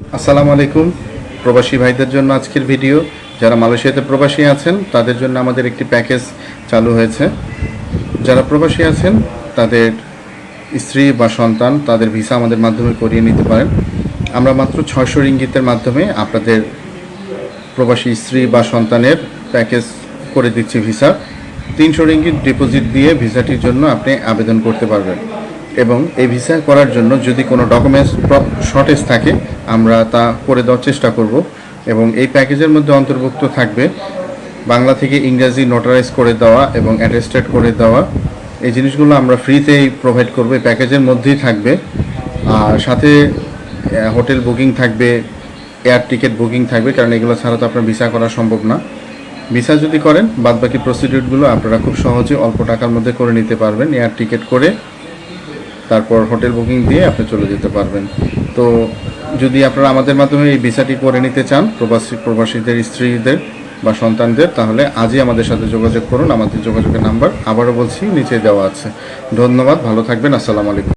আসসালামু আলাইকুম, প্রবাসী ভাইদের জন্য আজকের ভিডিও। যারা মালয়েশিয়াতে প্রবাসী আছেন, তাদের জন্য আমাদের একটি প্যাকেজ চালু হয়েছে। যারা প্রবাসী আছেন, তাদের স্ত্রী বা সন্তান তাদের ভিসা আমাদের মাধ্যমে করিয়ে নিতে পারেন। আমরা মাত্র ছয়শো রিঙ্গিতের মাধ্যমে আপনাদের প্রবাসী স্ত্রী বা সন্তানের প্যাকেজ করে দিচ্ছি ভিসা। তিনশো রিঙ্গিত ডিপোজিট দিয়ে ভিসাটির জন্য আপনি আবেদন করতে পারবেন। এবং এই ভিসা করার জন্য যদি কোনো ডকুমেন্টস শর্টেজ থাকে আমরা তা করে দেওয়ার চেষ্টা করব এবং এই প্যাকেজের মধ্যে অন্তর্ভুক্ত থাকবে বাংলা থেকে ইংরাজি নোটারাইজ করে দেওয়া এবং অ্যাটেস্টেড করে দেওয়া। এই জিনিসগুলো আমরা ফ্রিতেই প্রোভাইড করব, এই প্যাকেজের মধ্যেই থাকবে। আর সাথে হোটেল বুকিং থাকবে এয়ার টিকিট বুকিং থাকবে, কারণ এগুলো ছাড়া তো আপনার ভিসা করা সম্ভব না। ভিসা যদি করেন, বাদবাকি প্রসিডিউরগুলো আপনারা খুব সহজে অল্প টাকার মধ্যে করে নিতে পারবেন এয়ার টিকিট করে, তারপর হোটেল বুকিং দিয়ে আপনি চলে যেতে পারবেন। তো যদি আপনারা আমাদের মাধ্যমে এই ভিসাটি করে নিতে চান, প্রবাসী প্রবাসীদের, স্ত্রীদের বা সন্তানদের, তাহলে আজই আমাদের সাথে যোগাযোগ করুন। আমাদের যোগাযোগের নাম্বার আবারও বলছি, নিচে দেওয়া আছে। ধন্যবাদ, ভালো থাকবেন, আসসালামু আলাইকুম।